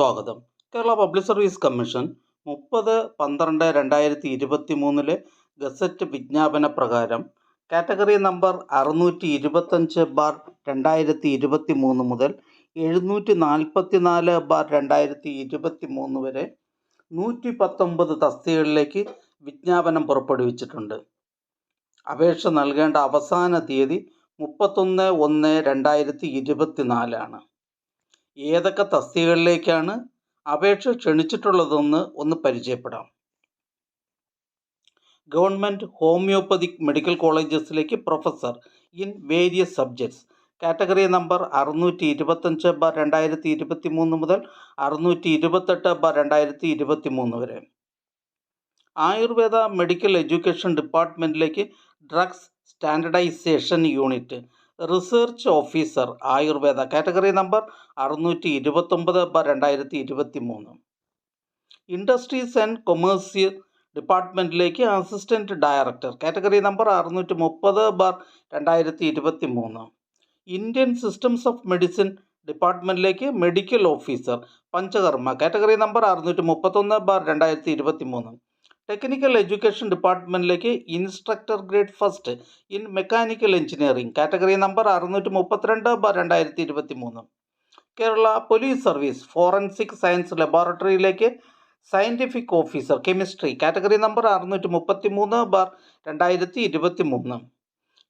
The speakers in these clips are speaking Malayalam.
സ്വാഗതം. കേരള പബ്ലിക് സർവീസ് കമ്മീഷൻ മുപ്പത് പന്ത്രണ്ട് രണ്ടായിരത്തി ഇരുപത്തി മൂന്നിലെ ഗസറ്റ് വിജ്ഞാപന പ്രകാരം കാറ്റഗറി നമ്പർ അറുന്നൂറ്റി ഇരുപത്തഞ്ച് ബാർ രണ്ടായിരത്തി ഇരുപത്തി മൂന്ന് മുതൽ എഴുന്നൂറ്റി നാൽപ്പത്തി നാല് ബാർ രണ്ടായിരത്തി ഇരുപത്തി മൂന്ന് വരെ നൂറ്റി പത്തൊമ്പത് തസ്തികകളിലേക്ക് വിജ്ഞാപനം പുറപ്പെടുവിച്ചിട്ടുണ്ട്. അപേക്ഷ നൽകേണ്ട അവസാന തീയതി മുപ്പത്തൊന്ന് ഒന്ന് രണ്ടായിരത്തി ഇരുപത്തി നാലാണ് ഏതൊക്കെ തസ്തികകളിലേക്കാണ് അപേക്ഷ ക്ഷണിച്ചിട്ടുള്ളതെന്ന് ഒന്ന് പരിചയപ്പെടാം. Government homoeopathic medical കോളേജസിലേക്ക് professor in various subjects. Category number അറുന്നൂറ്റി ഇരുപത്തഞ്ച് ബ രണ്ടായിരത്തി ഇരുപത്തി മൂന്ന് മുതൽ അറുന്നൂറ്റി ഇരുപത്തെട്ട് ബ രണ്ടായിരത്തി ഇരുപത്തി മൂന്ന് വരെ. Ayurveda medical education ഡിപ്പാർട്ട്മെന്റിലേക്ക് drugs standardisation unit. Research officer Ayurveda. Category number അറുന്നൂറ്റി ഇരുപത്തൊമ്പത് രണ്ടായിരത്തി ഇരുപത്തി മൂന്ന് ഇൻഡസ്ട്രീസ് ആൻഡ് കൊമേഴ്സ് ഡിപ്പാർട്ട്മെന്റിലേക്ക് അസിസ്റ്റന്റ് ഡയറക്ടർ. കാറ്റഗറി നമ്പർ അറുന്നൂറ്റി മുപ്പത് ബാർ രണ്ടായിരത്തി ഇരുപത്തി മൂന്ന് Indian systems of medicine ഡിപ്പാർട്ട്മെന്റിലേക്ക് medical officer panchakarma. Category number അറുന്നൂറ്റി മുപ്പത്തൊന്ന് ബാർ രണ്ടായിരത്തി ഇരുപത്തി മൂന്ന് technical education ഡിപ്പാർട്ട്മെന്റിലേക്ക് instructor grade first in mechanical engineering category number അറുന്നൂറ്റി മുപ്പത്തിരണ്ട് ബാർ രണ്ടായിരത്തി ഇരുപത്തി മൂന്ന് Kerala police service forensic science ലബോറട്ടറിയിലേക്ക് scientific officer chemistry category number അറുന്നൂറ്റി മുപ്പത്തി മൂന്ന് ബാർ രണ്ടായിരത്തി ഇരുപത്തി മൂന്ന്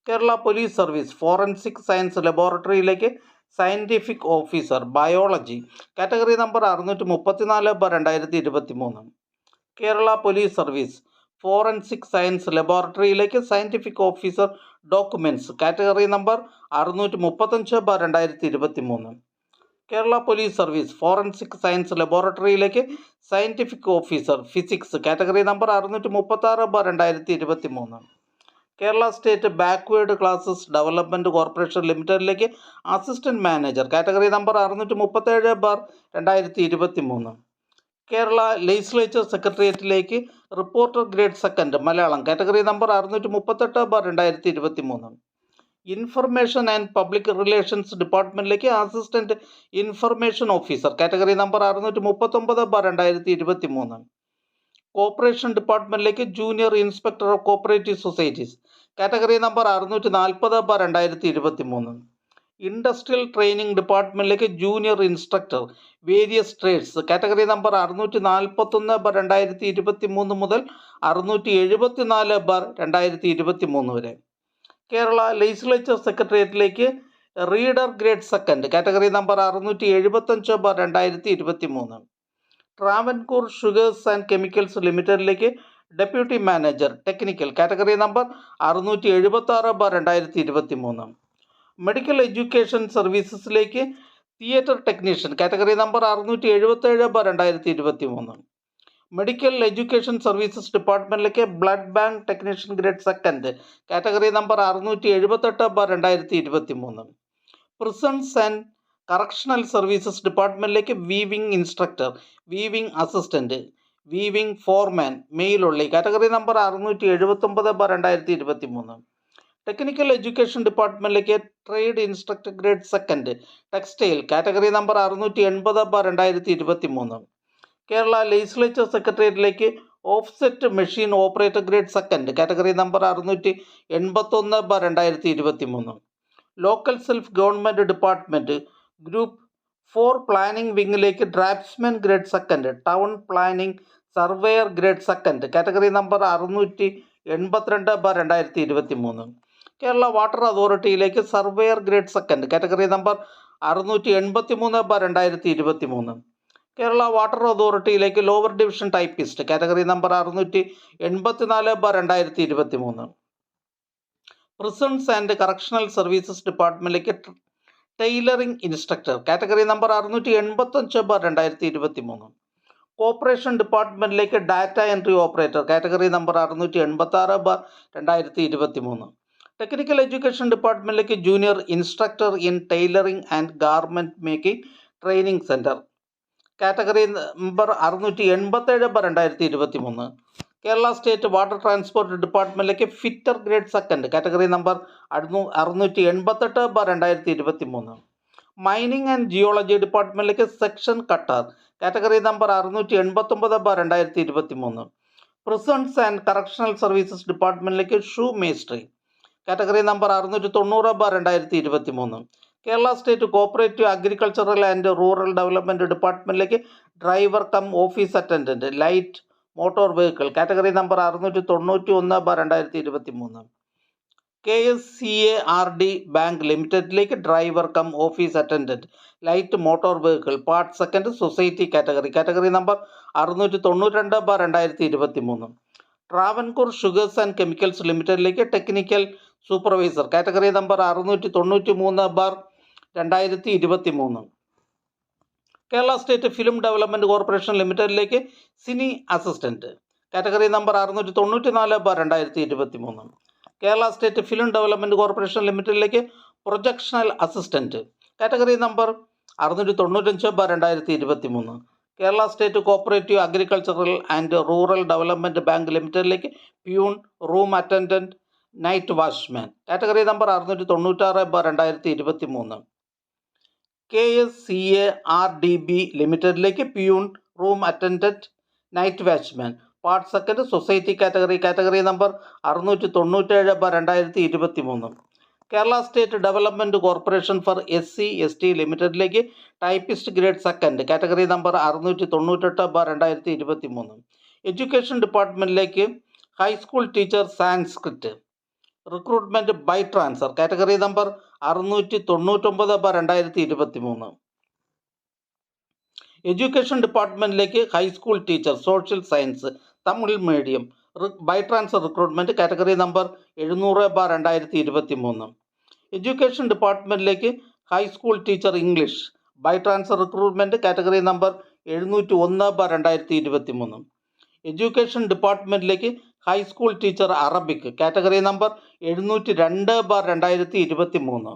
Kerala police service forensic science ലബോറട്ടറിയിലേക്ക് scientific officer biology category number അറുന്നൂറ്റി മുപ്പത്തിനാല് ബാർ രണ്ടായിരത്തി ഇരുപത്തി മൂന്ന് Kerala police service forensic science ലബോറട്ടറിയിലേക്ക് scientific officer documents category number അറുന്നൂറ്റി മുപ്പത്തഞ്ച് ബാർ രണ്ടായിരത്തി ഇരുപത്തി മൂന്ന് Kerala police service forensic science ലബോറട്ടറിയിലേക്ക് scientific officer physics. Category number അറുന്നൂറ്റി മുപ്പത്താറ് ബാർ രണ്ടായിരത്തി ഇരുപത്തി മൂന്ന് Kerala state backward classes development corporation ലിമിറ്റഡിലേക്ക് അസിസ്റ്റന്റ് മാനേജർ. കാറ്റഗറി നമ്പർ അറുന്നൂറ്റി മുപ്പത്തേഴ് ബാർ രണ്ടായിരത്തി ഇരുപത്തി മൂന്ന് Kerala legislature സെക്രട്ടേറിയറ്റിലേക്ക് reporter grade second Malayalam. Category number അറുന്നൂറ്റി മുപ്പത്തെട്ട് ബാർ രണ്ടായിരത്തി ഇരുപത്തി മൂന്ന് information and public relations ഡിപ്പാർട്ട്മെന്റിലേക്ക് assistant information officer category number അറുന്നൂറ്റി മുപ്പത്തൊമ്പത് ബാർ രണ്ടായിരത്തി ഇരുപത്തി മൂന്ന് cooperation ഡിപ്പാർട്ട്മെന്റിലേക്ക് junior inspector of cooperative societies category number അറുന്നൂറ്റി നാൽപ്പത് ബാർ രണ്ടായിരത്തി ഇരുപത്തി മൂന്ന് industrial training ഡിപ്പാർട്ട്മെന്റിലേക്ക് junior instructor. Various trades category number അറുന്നൂറ്റി നാൽപ്പത്തൊന്ന് ബർ രണ്ടായിരത്തി ഇരുപത്തി മൂന്ന് മുതൽ അറുന്നൂറ്റി എഴുപത്തി നാല് ബർ രണ്ടായിരത്തി ഇരുപത്തി മൂന്ന് വരെ. Kerala legislature സെക്രട്ടേറിയറ്റിലേക്ക് reader grade second category number അറുന്നൂറ്റി എഴുപത്തഞ്ച് ബർ രണ്ടായിരത്തി ഇരുപത്തി മൂന്ന് ട്രാവൻകൂർ ഷുഗേഴ്സ് ആൻഡ് കെമിക്കൽസ് ലിമിറ്റഡിലേക്ക് deputy manager technical category number അറുന്നൂറ്റി എഴുപത്തി ആറ് ബാർ രണ്ടായിരത്തി ഇരുപത്തി മൂന്ന് മെഡിക്കൽ എഡ്യൂക്കേഷൻ സർവീസസിലേക്ക് തിയേറ്റർ ടെക്നീഷ്യൻ കാറ്റഗറി നമ്പർ അറുന്നൂറ്റി എഴുപത്തേഴ് ബ രണ്ടായിരത്തി ഇരുപത്തി മൂന്ന് medical education services ഡിപ്പാർട്ട്മെന്റിലേക്ക് blood bank technician grade second category number അറുന്നൂറ്റി എഴുപത്തെട്ട് ബ രണ്ടായിരത്തി ഇരുപത്തി മൂന്ന് prisons and correctional services ഡിപ്പാർട്ട്മെന്റിലേക്ക് weaving instructor weaving assistant weaving foreman മെയിലുള്ളി category number അറുന്നൂറ്റി എഴുപത്തൊമ്പത് ബ രണ്ടായിരത്തി ഇരുപത്തി മൂന്ന് technical education ഡിപ്പാർട്ട്മെന്റിലേക്ക് trade instructor grade second textile category number അറുന്നൂറ്റി എൺപത് ബാർ രണ്ടായിരത്തി ഇരുപത്തി മൂന്ന് Kerala legislature സെക്രട്ടേറിയറ്റിലേക്ക് offset machine operator grade second category number അറുന്നൂറ്റി എൺപത്തൊന്ന് ബാർ രണ്ടായിരത്തി ഇരുപത്തി മൂന്ന് local self government department group four planning വിങ്ങിലേക്ക് draftsman grade second town planning surveyor grade second category number അറുന്നൂറ്റി എൺപത്തിരണ്ട് ബാർ രണ്ടായിരത്തി ഇരുപത്തി മൂന്ന് Kerala water അതോറിറ്റിയിലേക്ക് surveyor grade second. Category number അറുന്നൂറ്റി എൺപത്തി മൂന്ന് ബ രണ്ടായിരത്തി ഇരുപത്തി മൂന്ന് Kerala water അതോറിറ്റിയിലേക്ക് lower division typist. Category number അറുന്നൂറ്റി എൺപത്തിനാല് ബ രണ്ടായിരത്തി ഇരുപത്തി മൂന്ന് പ്രിസൺസ് ആൻഡ് കറക്ഷണൽ സർവീസസ് ഡിപ്പാർട്ട്മെന്റിലേക്ക് ടൈലറിംഗ് ഇൻസ്ട്രക്ടർ. കാറ്റഗറി നമ്പർ അറുന്നൂറ്റി എൺപത്തഞ്ച് ബ രണ്ടായിരത്തി ഇരുപത്തി മൂന്ന് corporation ഡിപ്പാർട്ട്മെന്റിലേക്ക് data entry operator. Category number അറുന്നൂറ്റി എൺപത്തി ആറ് ബാർ രണ്ടായിരത്തി ഇരുപത്തി മൂന്ന് technical education ഡിപ്പാർട്ട്മെന്റിലേക്ക് junior instructor in tailoring and garment making training centre category number അറുന്നൂറ്റി എൺപത്തേഴ് ബാർ രണ്ടായിരത്തി ഇരുപത്തി മൂന്ന് Kerala state water transport ഡിപ്പാർട്ട്മെന്റിലേക്ക് fitter grade second category number അറുന്നൂ അറുന്നൂറ്റി എൺപത്തെട്ട് രണ്ടായിരത്തി ഇരുപത്തി മൂന്ന് മൈനിങ് ആൻഡ് ജിയോളജി ഡിപ്പാർട്ട്മെന്റിലേക്ക് സെക്ഷൻ കട്ടർ കാറ്റഗറി നമ്പർ അറുന്നൂറ്റി എൺപത്തൊമ്പത് ബാർ രണ്ടായിരത്തി ഇരുപത്തി മൂന്ന് പ്രിസൺസ് ആൻഡ് കറക്ഷണൽ സർവീസസ് ഡിപ്പാർട്ട്മെന്റിലേക്ക് ഷൂ മേസ്ട്രി കാറ്റഗറി നമ്പർ അറുന്നൂറ്റി തൊണ്ണൂറ് ബാർ രണ്ടായിരത്തി ഇരുപത്തി മൂന്ന് Kerala state cooperative agricultural and rural development ഡിപ്പാർട്ട്മെന്റിലേക്ക് driver cum office attendant light motor vehicle category number അറുന്നൂറ്റി തൊണ്ണൂറ്റി ഒന്ന് ബാർ രണ്ടായിരത്തി ഇരുപത്തി മൂന്ന് K S C A R D bank ലിമിറ്റഡിലേക്ക് driver cum office attendant light motor vehicle part second society category category number അറുന്നൂറ്റി തൊണ്ണൂറ്റി രണ്ട് ബാർ രണ്ടായിരത്തി ഇരുപത്തി മൂന്ന് ട്രാവൻകൂർ ഷുഗേഴ്സ് ആൻഡ് കെമിക്കൽസ് ലിമിറ്റഡിലേക്ക് ടെക്നിക്കൽ സൂപ്പർവൈസർ. കാറ്റഗറി നമ്പർ അറുന്നൂറ്റി തൊണ്ണൂറ്റി മൂന്ന് ബാർ രണ്ടായിരത്തി ഇരുപത്തി മൂന്ന് Kerala state film development corporation ലിമിറ്റഡിലേക്ക് സിനി അസിസ്റ്റന്റ് കാറ്റഗറി നമ്പർ അറുന്നൂറ്റി തൊണ്ണൂറ്റി നാല് ബാർ രണ്ടായിരത്തി ഇരുപത്തി മൂന്ന് Kerala state film development corporation ലിമിറ്റഡിലേക്ക് പ്രൊജക്ഷണൽ അസിസ്റ്റന്റ് കാറ്റഗറി നമ്പർ അറുന്നൂറ്റി തൊണ്ണൂറ്റഞ്ച് ബാർ രണ്ടായിരത്തി ഇരുപത്തി മൂന്ന് Kerala state cooperative agricultural and rural development bank ലിമിറ്റഡിലേക്ക് peon room attendant night watchman category number അറുന്നൂറ്റി തൊണ്ണൂറ്റാറ് ബ രണ്ടായിരത്തി ഇരുപത്തി മൂന്ന് K S C A R D B ലിമിറ്റഡിലേക്ക് peon room attendant night watchman part second society category category number അറുന്നൂറ്റി തൊണ്ണൂറ്റേഴ് ബ രണ്ടായിരത്തി ഇരുപത്തി മൂന്ന് Kerala state development corporation for S C S T ലിമിറ്റഡിലേക്ക് typist grade second category number അറുന്നൂറ്റി തൊണ്ണൂറ്റെട്ട് ബാർ രണ്ടായിരത്തി ഇരുപത്തി മൂന്ന് education ഡിപ്പാർട്ട്മെന്റിലേക്ക് high school teacher Sanskrit recruitment by transfer category number അറുന്നൂറ്റി തൊണ്ണൂറ്റൊമ്പത് ബ രണ്ടായിരത്തി ഇരുപത്തി മൂന്ന് education ഡിപ്പാർട്ട്മെന്റിലേക്ക് high school teacher social science Tamil medium by transfer recruitment category number എഴുന്നൂറ് ബാർ രണ്ടായിരത്തി ഇരുപത്തി മൂന്ന് education ഡിപ്പാർട്ട്മെന്റിലേക്ക് high school teacher English by transfer recruitment category number എഴുന്നൂറ്റി ഒന്ന് ബാർ രണ്ടായിരത്തി ഇരുപത്തി മൂന്ന് education ഡിപ്പാർട്ട്മെന്റിലേക്ക് high school teacher Arabic category number എഴുന്നൂറ്റി രണ്ട് ബാർ രണ്ടായിരത്തി ഇരുപത്തി മൂന്ന്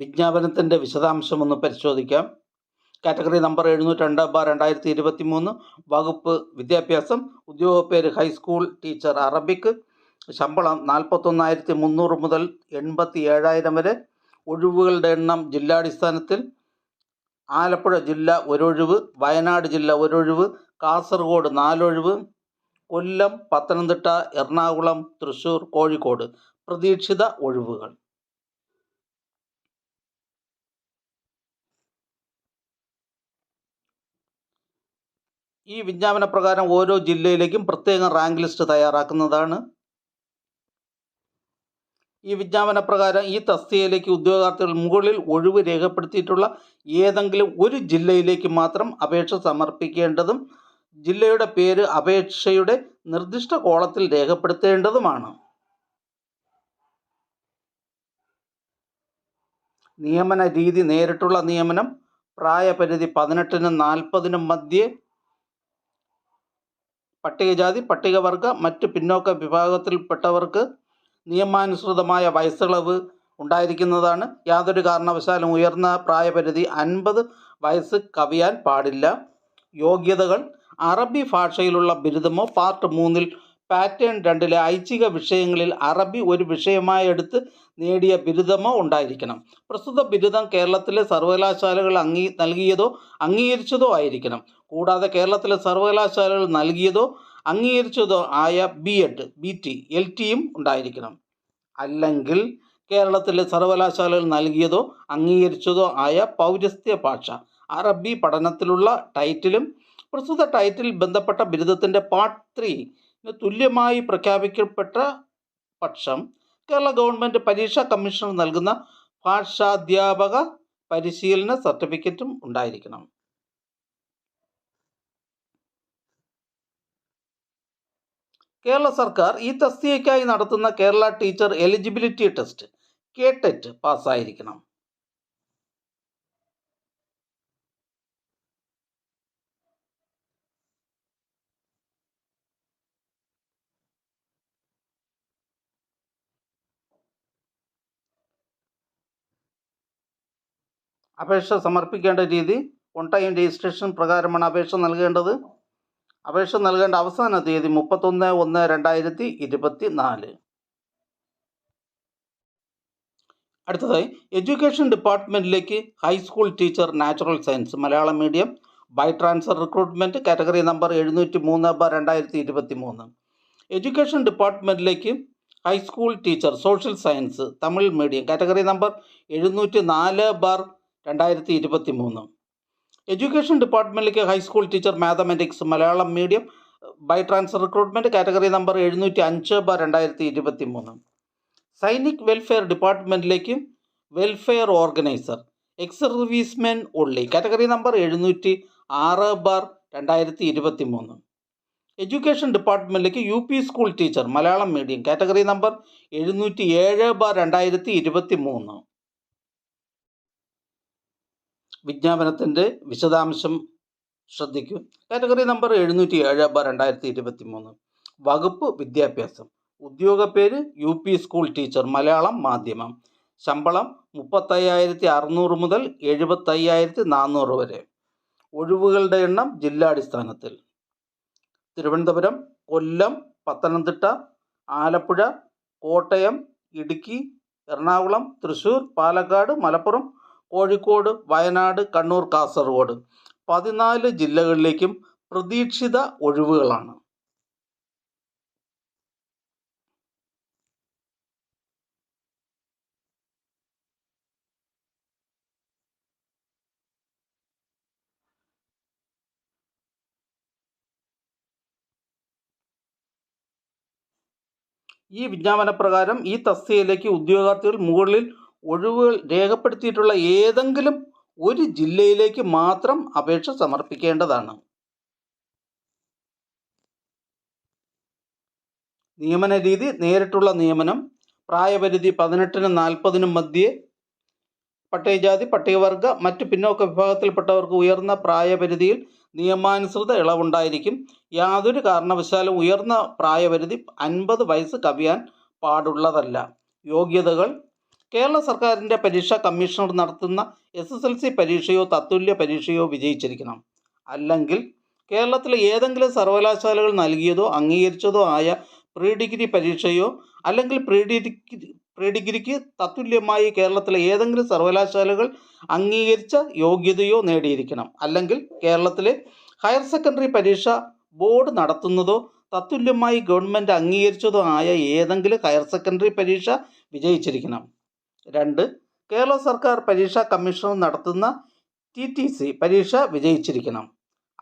വിജ്ഞാപനത്തിന്റെ വിശദാംശം ഒന്ന് പരിശോധിക്കാം. കാറ്റഗറി നമ്പർ എഴുന്നൂറ്റി രണ്ട് ബാർ രണ്ടായിരത്തി ഇരുപത്തി മൂന്ന് വകുപ്പ് വിദ്യാഭ്യാസം. ഉദ്യോഗ പേര് ഹൈസ്കൂൾ ടീച്ചർ അറബിക് ശമ്പളം നാൽപ്പത്തൊന്നായിരത്തി മുന്നൂറ് മുതൽ എൺപത്തി ഏഴായിരം വരെ. ഒഴിവുകളുടെ എണ്ണം ജില്ലാടിസ്ഥാനത്തിൽ ആലപ്പുഴ ജില്ല ഒരൊഴിവ് വയനാട് ജില്ല ഒരൊഴിവ് കാസർഗോഡ് നാലൊഴിവ് കൊല്ലം പത്തനംതിട്ട എറണാകുളം തൃശ്ശൂർ കോഴിക്കോട്. പ്രതീക്ഷിത ഒഴിവുകൾ. ഈ വിജ്ഞാപന പ്രകാരം ഓരോ ജില്ലയിലേക്കും പ്രത്യേകം റാങ്ക് ലിസ്റ്റ് തയ്യാറാക്കുന്നതാണ്. ഈ വിജ്ഞാപന പ്രകാരം ഈ തസ്തികയിലേക്ക് ഉദ്യോഗാർത്ഥികൾ മുകളിൽ ഒഴിവ് രേഖപ്പെടുത്തിയിട്ടുള്ള ഏതെങ്കിലും ഒരു ജില്ലയിലേക്ക് മാത്രം അപേക്ഷ സമർപ്പിക്കേണ്ടതും ജില്ലയുടെ പേര് അപേക്ഷയുടെ നിർദ്ദിഷ്ട കോളത്തിൽ രേഖപ്പെടുത്തേണ്ടതുമാണ്. നിയമന രീതി നേരിട്ടുള്ള നിയമനം പ്രായപരിധി പതിനെട്ടിനും നാൽപ്പതിനും മധ്യേ പട്ടികജാതി പട്ടികവർഗ മറ്റ് പിന്നോക്ക വിഭാഗത്തിൽപ്പെട്ടവർക്ക് നിയമാനുസൃതമായ വയസ്സിളവ് ഉണ്ടായിരിക്കുന്നതാണ്. യാതൊരു കാരണവശാലും ഉയർന്ന പ്രായപരിധി അൻപത് വയസ്സ് കവിയാൻ പാടില്ല. യോഗ്യതകൾ അറബി ഭാഷയിലുള്ള ബിരുദമോ പാർട്ട് മൂന്നിൽ പാറ്റേൺ രണ്ടിലെ ഐച്ഛിക വിഷയങ്ങളിൽ അറബി ഒരു വിഷയമായി എടുത്ത് നേടിയ ബിരുദമോ ഉണ്ടായിരിക്കണം. പ്രസ്തുത ബിരുദം കേരളത്തിലെ സർവകലാശാലകൾ അംഗീ നൽകിയതോ അംഗീകരിച്ചതോ ആയിരിക്കണം. കൂടാതെ കേരളത്തിലെ സർവകലാശാലകൾ നൽകിയതോ അംഗീകരിച്ചതോ ആയ B Ed B T L ടിയും ഉണ്ടായിരിക്കണം. അല്ലെങ്കിൽ കേരളത്തിലെ സർവകലാശാലകൾ നൽകിയതോ അംഗീകരിച്ചതോ ആയ പൗരസ്ത്യ ഭാഷ അറബി പഠനത്തിലുള്ള ടൈറ്റിലും പ്രസ്തുത ടൈറ്റിൽ ബന്ധപ്പെട്ട ബിരുദത്തിന്റെ പാർട്ട് ത്രീ തുല്യമായി പ്രഖ്യാപിക്കപ്പെട്ട പക്ഷം കേരള ഗവൺമെന്റ് പരീക്ഷാ കമ്മീഷണർ നൽകുന്ന ഭാഷാധ്യാപക പരിശീലന സർട്ടിഫിക്കറ്റും ഉണ്ടായിരിക്കണം. കേരള സർക്കാർ ഈ തസ്തികയ്ക്കായി നടത്തുന്ന Kerala teacher eligibility test K TET പാസ്സായിരിക്കണം. അപേക്ഷ സമർപ്പിക്കേണ്ട രീതി ഓൺ രജിസ്ട്രേഷൻ പ്രകാരമാണ് അപേക്ഷ നൽകേണ്ടത്. അപേക്ഷ നൽകേണ്ട അവസാന തീയതി മുപ്പത്തൊന്ന് ഒന്ന് രണ്ടായിരത്തി ഇരുപത്തി നാല് അടുത്തതായി education ഡിപ്പാർട്ട്മെന്റിലേക്ക് high school teacher natural science Malayalam medium by transfer recruitment category number എഴുന്നൂറ്റി മൂന്ന് ബ രണ്ടായിരത്തി ഇരുപത്തി മൂന്ന് education ഡിപ്പാർട്ട്മെന്റിലേക്ക് high school teacher social science Tamil medium category number എഴുന്നൂറ്റി നാല് ബാർ രണ്ടായിരത്തി ഇരുപത്തി മൂന്ന് education ഡിപ്പാർട്ട്മെന്റിലേക്ക് high school teacher mathematics Malayalam medium by transfer recruitment category number എഴുന്നൂറ്റി അഞ്ച് ബാർ രണ്ടായിരത്തി ഇരുപത്തി മൂന്ന് സൈനിക് വെൽഫെയർ ഡിപ്പാർട്ട്മെന്റിലേക്ക് വെൽഫെയർ ഓർഗനൈസർ എക്സ് സർവീസ്മെൻ ഉള്ളി. കാറ്റഗറി നമ്പർ എഴുന്നൂറ്റി ആറ് ബാർ രണ്ടായിരത്തി ഇരുപത്തി മൂന്ന് education ഡിപ്പാർട്ട്മെന്റിലേക്ക് U P school teacher Malayalam medium category number എഴുന്നൂറ്റി ഏഴ് ബാർ രണ്ടായിരത്തി ഇരുപത്തി മൂന്ന് വിജ്ഞാപനത്തിന്റെ വിശദാംശം ശ്രദ്ധിക്കൂ. കാറ്റഗറി നമ്പർ എഴുന്നൂറ്റി ഏഴ് ബ രണ്ടായിരത്തി ഇരുപത്തി മൂന്ന് വകുപ്പ് വിദ്യാഭ്യാസം. ഉദ്യോഗ പേര് U P school teacher Malayalam മാധ്യമം. ശമ്പളം മുപ്പത്തയ്യായിരത്തി അറുന്നൂറ് മുതൽ എഴുപത്തയ്യായിരത്തി നാനൂറ് വരെ. ഒഴിവുകളുടെ എണ്ണം ജില്ലാടിസ്ഥാനത്തിൽ. തിരുവനന്തപുരം കൊല്ലം പത്തനംതിട്ട ആലപ്പുഴ കോട്ടയം ഇടുക്കി എറണാകുളം തൃശ്ശൂർ പാലക്കാട് മലപ്പുറം കോഴിക്കോട് വയനാട് കണ്ണൂർ കാസർഗോഡ്. പതിനാല് ജില്ലകളിലേക്കും പ്രതീക്ഷിത ഒഴിവുകളാണ്. ഈ വിജ്ഞാപന പ്രകാരം ഈ തസ്തികയിലേക്ക് ഉദ്യോഗാർത്ഥികൾ മുകളിൽ ഒഴിവുകൾ രേഖപ്പെടുത്തിയിട്ടുള്ള ഏതെങ്കിലും ഒരു ജില്ലയിലേക്ക് മാത്രം അപേക്ഷ സമർപ്പിക്കേണ്ടതാണ്. നിയമന രീതി നേരിട്ടുള്ള നിയമനം പ്രായപരിധി പതിനെട്ടിനും നാൽപ്പതിനും മധ്യേ പട്ടികജാതി പട്ടികവർഗ മറ്റ് പിന്നോക്ക വിഭാഗത്തിൽപ്പെട്ടവർക്ക് ഉയർന്ന പ്രായപരിധിയിൽ നിയമാനുസൃത ഇളവുണ്ടായിരിക്കും. യാതൊരു കാരണവശാലും ഉയർന്ന പ്രായപരിധി അൻപത് വയസ്സ് കവിയാൻ പാടുള്ളതല്ല. യോഗ്യതകൾ കേരള സർക്കാരിന്റെ പരീക്ഷാ കമ്മീഷണർ നടത്തുന്ന എസ് എസ് എൽ സി പരീക്ഷയോ തത്തുല്യ പരീക്ഷയോ വിജയിച്ചിരിക്കണം. അല്ലെങ്കിൽ കേരളത്തിലെ ഏതെങ്കിലും സർവകലാശാലകൾ നൽകിയതോ അംഗീകരിച്ചതോ ആയ പ്രീ ഡിഗ്രി പരീക്ഷയോ അല്ലെങ്കിൽ പ്രീ ഡിഗ്രി പ്രീ ഡിഗ്രിക്ക് തത്തുല്യമായി കേരളത്തിലെ ഏതെങ്കിലും സർവകലാശാലകൾ അംഗീകരിച്ച യോഗ്യതയോ നേടിയിരിക്കണം. അല്ലെങ്കിൽ കേരളത്തിലെ ഹയർ സെക്കൻഡറി പരീക്ഷ ബോർഡ് നടത്തുന്നതോ തത്തുല്യമായി ഗവൺമെന്റ് അംഗീകരിച്ചതോ ആയ ഏതെങ്കിലും ഹയർ സെക്കൻഡറി പരീക്ഷ വിജയിച്ചിരിക്കണം. രണ്ട് കേരള സർക്കാർ പരീക്ഷാ കമ്മീഷൻ നടത്തുന്ന ടി ടി സി പരീക്ഷ വിജയിച്ചിരിക്കണം.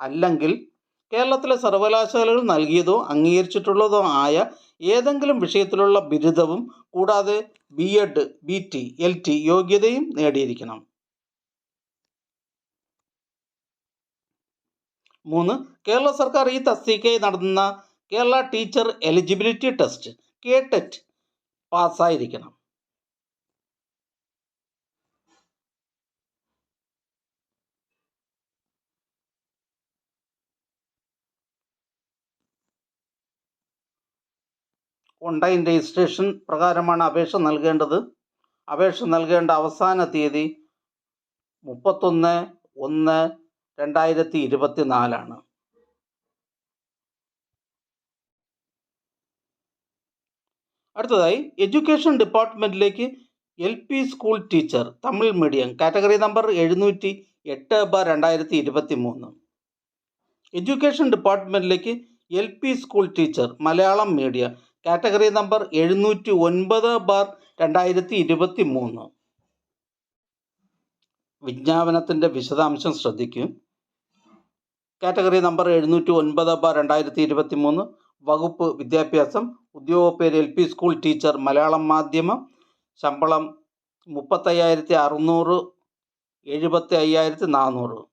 അല്ലെങ്കിൽ കേരളത്തിലെ സർവകലാശാലകൾ നൽകിയതോ അംഗീകരിച്ചിട്ടുള്ളതോ ആയ ഏതെങ്കിലും വിഷയത്തിലുള്ള ബിരുദവും കൂടാതെ B Ed B T L T യോഗ്യതയും നേടിയിരിക്കണം. മൂന്ന് കേരള സർക്കാർ ഈ തസ്തികയിൽ നടത്തുന്ന Kerala teacher eligibility test K TET പാസ്സായിരിക്കണം. Online registration പ്രകാരമാണ് അപേക്ഷ നൽകേണ്ടത്. അപേക്ഷ നൽകേണ്ട അവസാന തീയതി മുപ്പത്തൊന്ന് ഒന്ന് രണ്ടായിരത്തി ഇരുപത്തി നാലാണ് അടുത്തതായി education ഡിപ്പാർട്ട്മെന്റിലേക്ക് L P school teacher Tamil medium category number എഴുന്നൂറ്റി എട്ട് ബാർ രണ്ടായിരത്തി ഇരുപത്തി മൂന്ന് education ഡിപ്പാർട്ട്മെന്റിലേക്ക് L P school teacher Malayalam medium category number എഴുന്നൂറ്റി ഒൻപത് ബാർ രണ്ടായിരത്തി ഇരുപത്തി മൂന്ന് വിജ്ഞാപനത്തിന്റെ വിശദാംശം ശ്രദ്ധിക്കും. കാറ്റഗറി നമ്പർ എഴുന്നൂറ്റി ഒൻപത് ബാർ രണ്ടായിരത്തി ഇരുപത്തി മൂന്ന് വകുപ്പ് വിദ്യാഭ്യാസം. ഉദ്യോഗപ്പേര് L P school teacher. Malayalam മാധ്യമം. ശമ്പളം മുപ്പത്തയ്യായിരത്തി അറുന്നൂറ് എഴുപത്തി അയ്യായിരത്തി നാനൂറ്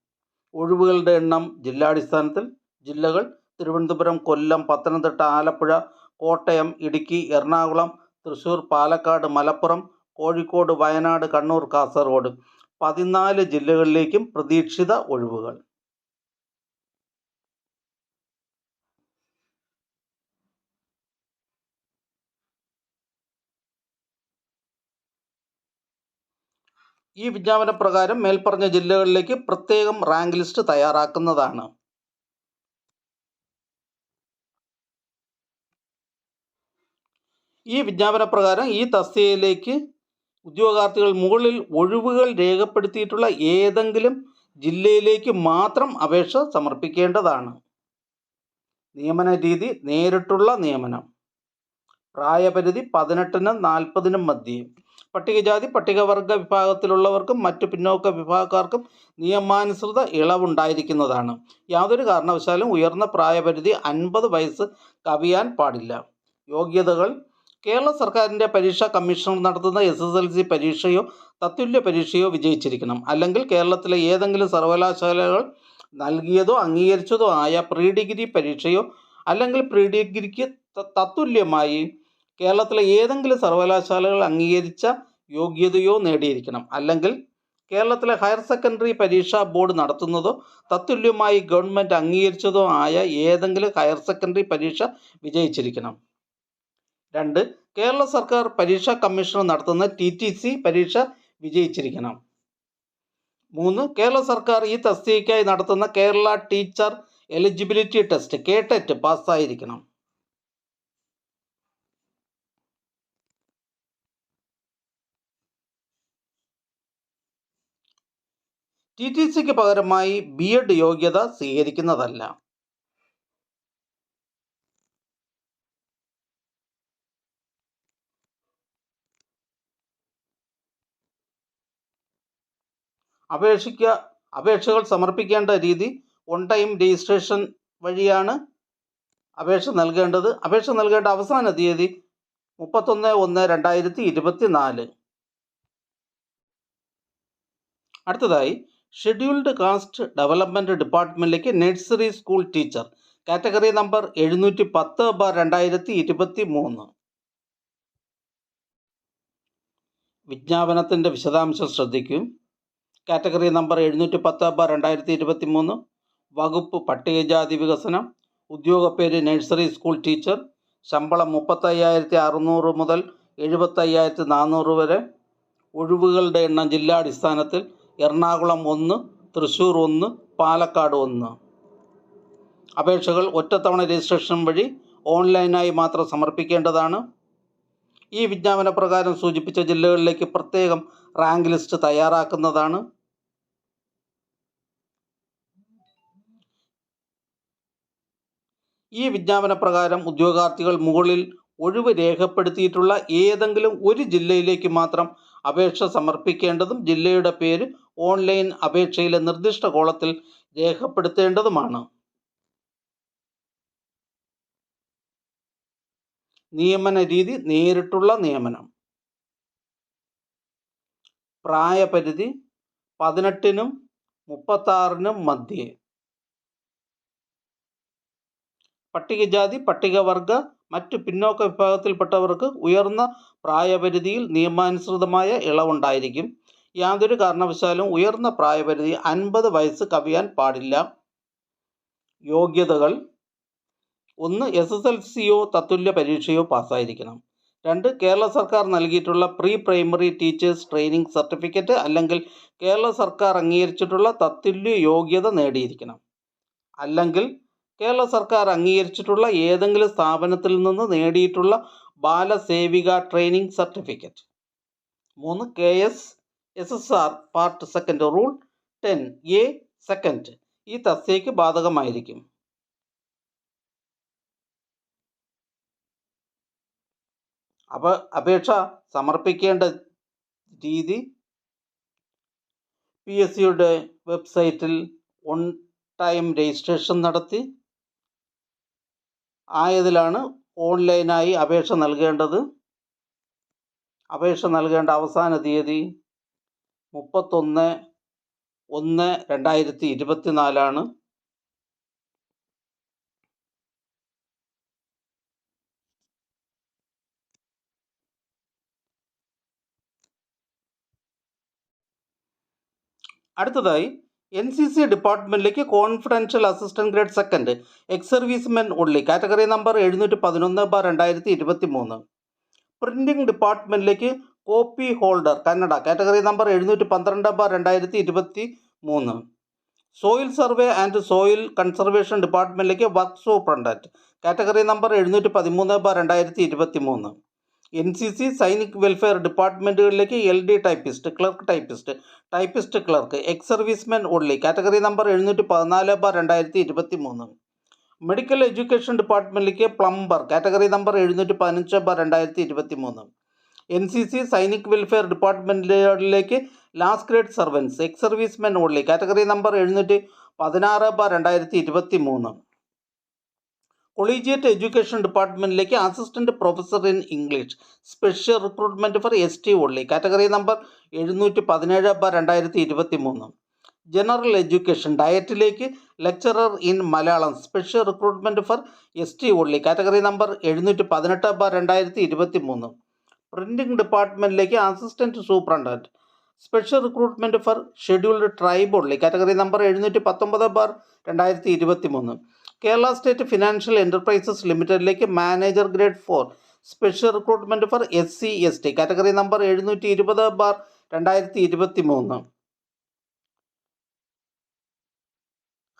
ഒഴിവുകളുടെ എണ്ണം ജില്ലാടിസ്ഥാനത്തിൽ. ജില്ലകൾ. തിരുവനന്തപുരം കൊല്ലം പത്തനംതിട്ട ആലപ്പുഴ കോട്ടയം ഇടുക്കി എറണാകുളം തൃശ്ശൂർ പാലക്കാട് മലപ്പുറം കോഴിക്കോട് വയനാട് കണ്ണൂർ കാസർഗോഡ്. പതിനാല് ജില്ലകളിലേക്കും പ്രതീക്ഷിത ഒഴിവുകൾ. ഈ വിജ്ഞാപന പ്രകാരം മേൽപ്പറഞ്ഞ ജില്ലകളിലേക്ക് പ്രത്യേകം റാങ്ക് ലിസ്റ്റ് തയ്യാറാക്കുന്നതാണ്. ഈ വിജ്ഞാപന പ്രകാരം ഈ തസ്തികയിലേക്ക് ഉദ്യോഗാർത്ഥികൾ മുകളിൽ ഒഴിവുകൾ രേഖപ്പെടുത്തിയിട്ടുള്ള ഏതെങ്കിലും ജില്ലയിലേക്ക് മാത്രം അപേക്ഷ സമർപ്പിക്കേണ്ടതാണ്. നിയമന രീതി നേരിട്ടുള്ള നിയമനം. പ്രായപരിധി പതിനെട്ടിനും നാൽപ്പതിനും മധ്യേ. പട്ടികജാതി പട്ടികവർഗ വിഭാഗത്തിലുള്ളവർക്കും മറ്റു പിന്നോക്ക വിഭാഗക്കാർക്കും നിയമാനുസൃത ഇളവുണ്ടായിരിക്കുന്നതാണ്. യാതൊരു കാരണവശാലും ഉയർന്ന പ്രായപരിധി അൻപത് വയസ്സ് കവിയാൻ പാടില്ല. യോഗ്യതകൾ കേരള സർക്കാരിന്റെ പരീക്ഷാ കമ്മീഷണർ നടത്തുന്ന എസ് എസ് എൽ സി പരീക്ഷയോ തത്തുല്യ പരീക്ഷയോ വിജയിച്ചിരിക്കണം. അല്ലെങ്കിൽ കേരളത്തിലെ ഏതെങ്കിലും സർവകലാശാലകൾ നൽകിയതോ അംഗീകരിച്ചതോ ആയ പ്രീ ഡിഗ്രി പരീക്ഷയോ അല്ലെങ്കിൽ പ്രീ ഡിഗ്രിക്ക് തത്തുല്യമായി കേരളത്തിലെ ഏതെങ്കിലും സർവകലാശാലകൾ അംഗീകരിച്ച യോഗ്യതയോ നേടിയിരിക്കണം. അല്ലെങ്കിൽ കേരളത്തിലെ ഹയർ സെക്കൻഡറി പരീക്ഷാ ബോർഡ് നടത്തുന്നതോ തത്തുല്യമായി ഗവൺമെന്റ് അംഗീകരിച്ചതോ ആയ ഏതെങ്കിലും ഹയർ സെക്കൻഡറി പരീക്ഷ വിജയിച്ചിരിക്കണം. രണ്ട് കേരള സർക്കാർ പരീക്ഷാ കമ്മീഷൻ നടത്തുന്ന ടി ടി സി പരീക്ഷ വിജയിച്ചിരിക്കണം. മൂന്ന് കേരള സർക്കാർ ഈ തസ്തികയ്ക്കായി നടത്തുന്ന Kerala teacher eligibility test K TET പാസ്സായിരിക്കണം T T സിക്ക് പകരമായി ബി എഡ് യോഗ്യത സ്വീകരിക്കുന്നതല്ല. അപേക്ഷിക്ക അപേക്ഷകൾ സമർപ്പിക്കേണ്ട രീതി ഓൺ ടൈം രജിസ്ട്രേഷൻ വഴിയാണ് അപേക്ഷ നൽകേണ്ടത്. അപേക്ഷ നൽകേണ്ട അവസാന തീയതി മുപ്പത്തൊന്ന് ഒന്ന് രണ്ടായിരത്തി ഇരുപത്തി നാല് അടുത്തതായി scheduled caste development ഡിപ്പാർട്ട്മെന്റിലേക്ക് nursery school teacher category number എഴുന്നൂറ്റി പത്ത് ബാർ രണ്ടായിരത്തി ഇരുപത്തി മൂന്ന് വിജ്ഞാപനത്തിന്റെ വിശദാംശം ശ്രദ്ധിക്കും. കാറ്റഗറി നമ്പർ എഴുന്നൂറ്റി പത്ത് ബാർ രണ്ടായിരത്തി ഇരുപത്തി മൂന്ന് വകുപ്പ് പട്ടികജാതി വികസനം. ഉദ്യോഗപ്പേര് നഴ്സറി സ്കൂൾ ടീച്ചർ. ശമ്പളം മുപ്പത്തയ്യായിരത്തി അറുന്നൂറ് മുതൽ എഴുപത്തയ്യായിരത്തി നാനൂറ് വരെ. ഒഴിവുകളുടെ എണ്ണം ജില്ലാടിസ്ഥാനത്തിൽ എറണാകുളം ഒന്ന് തൃശ്ശൂർ ഒന്ന് പാലക്കാട് ഒന്ന്. അപേക്ഷകൾ ഒറ്റത്തവണ രജിസ്ട്രേഷൻ വഴി ഓൺലൈനായി മാത്രം സമർപ്പിക്കേണ്ടതാണ്. ഈ വിജ്ഞാപന പ്രകാരം സൂചിപ്പിച്ച ജില്ലകളിലേക്ക് പ്രത്യേകം റാങ്ക് ലിസ്റ്റ് തയ്യാറാക്കുന്നതാണ്. ഈ വിജ്ഞാപന പ്രകാരം ഉദ്യോഗാർത്ഥികൾ മുകളിൽ ഒഴിവ് രേഖപ്പെടുത്തിയിട്ടുള്ള ഏതെങ്കിലും ഒരു ജില്ലയിലേക്ക് മാത്രം അപേക്ഷ സമർപ്പിക്കേണ്ടതും ജില്ലയുടെ പേര് ഓൺലൈൻ അപേക്ഷയിലെ നിർദ്ദിഷ്ട കോളത്തിൽ രേഖപ്പെടുത്തേണ്ടതുമാണ്. നിയമന രീതി നേരിട്ടുള്ള നിയമനം. പ്രായപരിധി പതിനെട്ടിനും മുപ്പത്താറിനും മധ്യേ. പട്ടികജാതി പട്ടികവർഗ മറ്റു പിന്നോക്ക വിഭാഗത്തിൽപ്പെട്ടവർക്ക് ഉയർന്ന പ്രായപരിധിയിൽ നിയമാനുസൃതമായ ഇളവുണ്ടായിരിക്കും. യാതൊരു കാരണവശാലും ഉയർന്ന പ്രായപരിധി അൻപത് വയസ്സ് കവിയാൻ പാടില്ല. യോഗ്യതകൾ. ഒന്ന് എസ് എസ് എൽ സിയോ തത്തുല്യ പരീക്ഷയോ പാസ്സായിരിക്കണം. രണ്ട് കേരള സർക്കാർ നൽകിയിട്ടുള്ള pre primary teachers training certificate അല്ലെങ്കിൽ കേരള സർക്കാർ അംഗീകരിച്ചിട്ടുള്ള തത്തുല്യ യോഗ്യത നേടിയിരിക്കണം. അല്ലെങ്കിൽ കേരള സർക്കാർ അംഗീകരിച്ചിട്ടുള്ള ഏതെങ്കിലും സ്ഥാപനത്തിൽ നിന്ന് നേടിയിട്ടുള്ള ബാലസേവിക ട്രെയിനിങ് സർട്ടിഫിക്കറ്റ്. മൂന്ന് K S S S R part second rule ten A second. ഈ തസ്തികയ്ക്ക് ബാധകമായിരിക്കും. അപ അപേക്ഷ സമർപ്പിക്കേണ്ട രീതി? പി എസ് സിയുടെ വെബ്സൈറ്റിൽ ഓൺ ടൈം രജിസ്ട്രേഷൻ നടത്തി. ആയതിലാണ് ഓൺലൈനായി അപേക്ഷ നൽകേണ്ടത്. അപേക്ഷ നൽകേണ്ട അവസാന തീയതി മുപ്പത്തൊന്ന് ഒന്ന് രണ്ടായിരത്തി ഇരുപത്തി നാലാണ് അടുത്തതായി N C C ഡിപ്പാർട്ട്മെന്റിലേക്ക് confidential assistant grade second ex servicemen only category number എഴുന്നൂറ്റി പതിനൊന്ന് ബാർ രണ്ടായിരത്തി ഇരുപത്തി മൂന്ന് printing ഡിപ്പാർട്ട്മെന്റിലേക്ക് copy holder Kannada category number എഴുന്നൂറ്റി പന്ത്രണ്ട് ബാർ രണ്ടായിരത്തി ഇരുപത്തി മൂന്ന് soil survey and soil conservation ഡിപ്പാർട്ട്മെന്റിലേക്ക് work superintendent category number എഴുന്നൂറ്റി പതിമൂന്ന് ബാർ രണ്ടായിരത്തി ഇരുപത്തി മൂന്ന് N C C Sainik welfare ഡിപ്പാർട്ട്മെന്റുകളിലേക്ക് L D typist clerk typist typist clerk ex servicemen only category number എഴുന്നൂറ്റി പതിനാല് ബാർ രണ്ടായിരത്തി ഇരുപത്തി മൂന്ന് മെഡിക്കൽ എഡ്യൂക്കേഷൻ ഡിപ്പാർട്ട്മെന്റിലേക്ക് പ്ലംബർ കാറ്റഗറി നമ്പർ എഴുന്നൂറ്റി പതിനഞ്ച് ബാർ രണ്ടായിരത്തി ഇരുപത്തി മൂന്ന് N C C Sainik welfare ഡിപ്പാർട്ട്മെന്റുകളിലേക്ക് last grade servants ex servicemen only category number എഴുന്നൂറ്റി പതിനാറ് ബാർ രണ്ടായിരത്തി ഇരുപത്തി മൂന്ന് collegiate education ഡിപ്പാർട്ട്മെന്റിലേക്ക് assistant professor in English special recruitment for S T only category number എഴുന്നൂറ്റി പതിനേഴ് ബ രണ്ടായിരത്തി ഇരുപത്തി മൂന്ന് general education ഡയറ്റിലേക്ക് lecturer in Malayalam special recruitment for S T only category number എഴുന്നൂറ്റി പതിനെട്ട് ബ രണ്ടായിരത്തി ഇരുപത്തി മൂന്ന് printing ഡിപ്പാർട്ട്മെന്റിലേക്ക് assistant superintendent special recruitment for scheduled tribe only category number എഴുന്നൂറ്റി പത്തൊമ്പത് ബാർ രണ്ടായിരത്തി ഇരുപത്തി മൂന്ന് കേരള സ്റ്റേറ്റ് ഫിനാൻഷ്യൽ എന്റർപ്രൈസസ് ലിമിറ്റഡിലേക്ക് manager grade four special recruitment for S C S T category number എഴുന്നൂറ്റി ഇരുപത് ബാർ രണ്ടായിരത്തി ഇരുപത്തി മൂന്ന്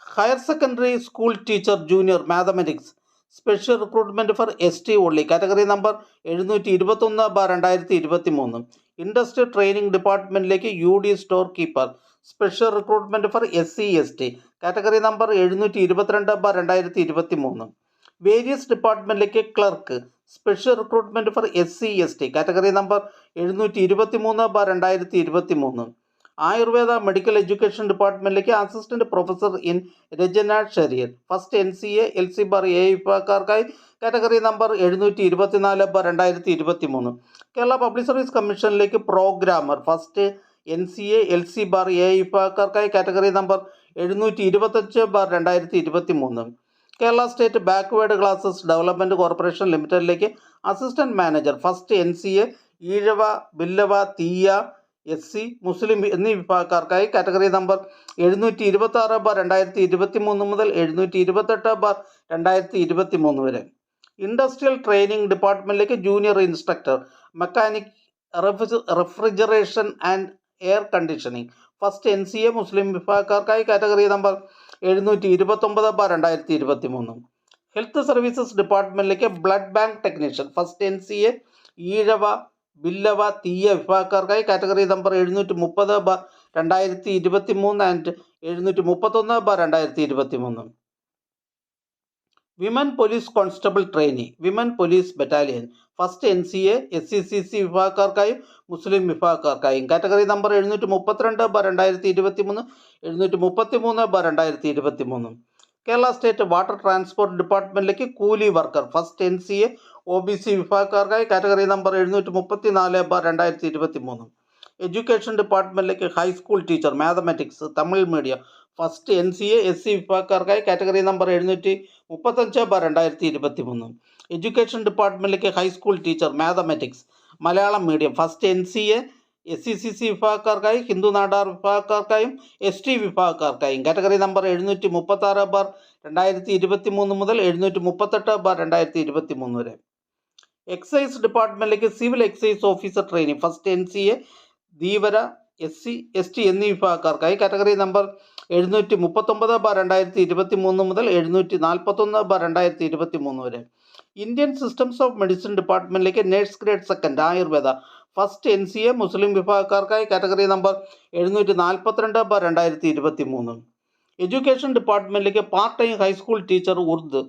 higher secondary school teacher junior mathematics special recruitment for S T only category number എഴുന്നൂറ്റി ഇരുപത്തൊന്ന് ബാർ രണ്ടായിരത്തി ഇരുപത്തി മൂന്ന് industry training ഡിപ്പാർട്ട്മെന്റിലേക്ക് U D store keeper special recruitment for S C S T category number എഴുന്നൂറ്റി ഇരുപത്തിരണ്ട് ബാർ രണ്ടായിരത്തി ഇരുപത്തി മൂന്ന് various ഡിപ്പാർട്ട്മെന്റിലേക്ക് clerk special recruitment for S C S T category number എഴുന്നൂറ്റി ഇരുപത്തി മൂന്ന് ബാർ രണ്ടായിരത്തി ഇരുപത്തി മൂന്ന് ആയുർവേദ മെഡിക്കൽ എഡ്യൂക്കേഷൻ ഡിപ്പാർട്ട്മെന്റിലേക്ക് അസിസ്റ്റന്റ് പ്രൊഫസർ ഇൻ രജന ഷെരിയർ first N C A L C bar A വിഭാഗക്കാർക്കായി category number എഴുന്നൂറ്റി ഇരുപത്തിനാല് ബാർ രണ്ടായിരത്തി ഇരുപത്തി മൂന്ന് Kerala public service കമ്മീഷനിലേക്ക് programmer first N C A L C bar A വിഭാഗക്കാർക്കായി category number എഴുന്നൂറ്റി ഇരുപത്തഞ്ച് ബാർ രണ്ടായിരത്തി ഇരുപത്തി മൂന്ന് Kerala state backward classes development corporation ലിമിറ്റഡിലേക്ക് assistant manager first N C A Ezhava Billava Thiyya S C മുസ്ലിം എന്നീ വിഭാഗക്കാർക്കായി കാറ്റഗറി നമ്പർ എഴുന്നൂറ്റി ഇരുപത്തി ആറ് ബാർ രണ്ടായിരത്തി ഇരുപത്തി മൂന്ന് മുതൽ എഴുന്നൂറ്റി ഇരുപത്തെട്ട് ബാർ രണ്ടായിരത്തി ഇരുപത്തി മൂന്ന് വരെ industrial training ഡിപ്പാർട്ട്മെന്റിലേക്ക് junior instructor mechanic refrigeration and air conditioning first N C A മുസ്ലിം വിഭാഗക്കാർക്കായി കാറ്റഗറി നമ്പർ എഴുന്നൂറ്റി ഇരുപത്തൊമ്പത് ബാർ രണ്ടായിരത്തി ഇരുപത്തി മൂന്ന് health services ഡിപ്പാർട്ട്മെന്റിലേക്ക് blood bank technician first N C A Ezhava Billava Thiyya വിഭാഗക്കാർക്കായി category number എഴുന്നൂറ്റി മുപ്പത് ബാർ രണ്ടായിരത്തി ഇരുപത്തി മൂന്ന് ആൻഡ് എഴുന്നൂറ്റി മുപ്പത്തൊന്ന് ബാർ രണ്ടായിരത്തി ഇരുപത്തി മൂന്ന് women police constable trainee women police battalion first N C A S C C C വിഭാഗക്കാർക്കായും മുസ്ലിം വിഭാഗക്കാർക്കായും. കാറ്റഗറി നമ്പർ എഴുന്നൂറ്റി മുപ്പത്തിരണ്ട് ബ രണ്ടായിരത്തി ഇരുപത്തി മൂന്ന് എഴുന്നൂറ്റി മുപ്പത്തി മൂന്ന് ബ രണ്ടായിരത്തി ഇരുപത്തി മൂന്ന് കേരള സ്റ്റേറ്റ് വാട്ടർ ട്രാൻസ്പോർട്ട് ഡിപ്പാർട്ട്മെന്റിലേക്ക് കൂലി worker first N C A O B C വിഭാഗക്കാർക്കായി category number എഴുന്നൂറ്റി മുപ്പത്തി നാല് ബ രണ്ടായിരത്തി ഇരുപത്തി മൂന്ന് education ഡിപ്പാർട്ട്മെന്റിലേക്ക് high school teacher mathematics Tamil medium first N C A S C വിഭാഗക്കാർക്കായി category number എഴുന്നൂറ്റി മുപ്പത്തഞ്ച് ബാർ രണ്ടായിരത്തി ഇരുപത്തി മൂന്ന് education ഡിപ്പാർട്ട്മെന്റിലേക്ക് high school teacher mathematics Malayalam medium first N C A S C C C വിഭാഗക്കാർക്കായി Hindu Nadar വിഭാഗക്കാർക്കായും എസ് ടി വിഭാഗക്കാർക്കായും. കാറ്റഗറി നമ്പർ എഴുന്നൂറ്റി മുപ്പത്താറ് ബാർ രണ്ടായിരത്തി ഇരുപത്തി മൂന്ന് മുതൽ എഴുന്നൂറ്റി മുപ്പത്തെട്ട് ബാർ രണ്ടായിരത്തി ഇരുപത്തി മൂന്ന് വരെ. Excise ഡിപ്പാർട്ട്മെന്റിലേക്ക് civil excise officer training first N C A Dheevara S C S T എന്നീ വിഭാഗക്കാർക്കായി. കാറ്റഗറി നമ്പർ എഴുന്നൂറ്റി മുപ്പത്തൊമ്പത് ബാർ രണ്ടായിരത്തി ഇരുപത്തി മൂന്ന് മുതൽ എഴുന്നൂറ്റി നാൽപ്പത്തൊന്ന് ബാർ രണ്ടായിരത്തി ഇരുപത്തി മൂന്ന് വരെ. Indian systems of medicine ഡിപ്പാർട്ട്മെന്റിലേക്ക് nurse grade second Ayurveda. First N C A മുസ്ലിം വിഭാഗക്കാർക്കായി കാറ്റഗറി നമ്പർ എഴുന്നൂറ്റി നാൽപ്പത്തിരണ്ട് ബാർ രണ്ടായിരത്തി ഇരുപത്തി മൂന്ന് education ഡിപ്പാർട്ട്മെന്റിലേക്ക് part time high school teacher Urdu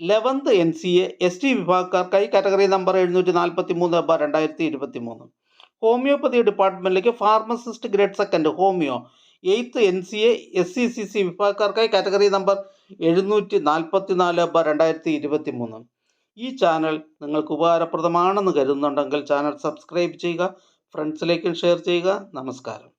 eleventh N C A S T വിഭാഗക്കാർക്കായി category number എഴുന്നൂറ്റി നാൽപ്പത്തി മൂന്ന് ബാർ രണ്ടായിരത്തി ഇരുപത്തി മൂന്ന് homeopathy ഡിപ്പാർട്ട്മെന്റിലേക്ക് pharmacist grade second homeo. Eighth N C A S C C C വിഭാഗക്കാർക്കായി category number എഴുന്നൂറ്റി നാൽപ്പത്തി നാല് ബ രണ്ടായിരത്തി ഇരുപത്തി മൂന്ന് ഈ ചാനൽ നിങ്ങൾക്ക് ഉപകാരപ്രദമാണെന്ന് കരുതുന്നുണ്ടെങ്കിൽ ചാനൽ സബ്സ്ക്രൈബ് ചെയ്യുക ഫ്രണ്ട്സിലേക്കും ഷെയർ ചെയ്യുക. നമസ്കാരം.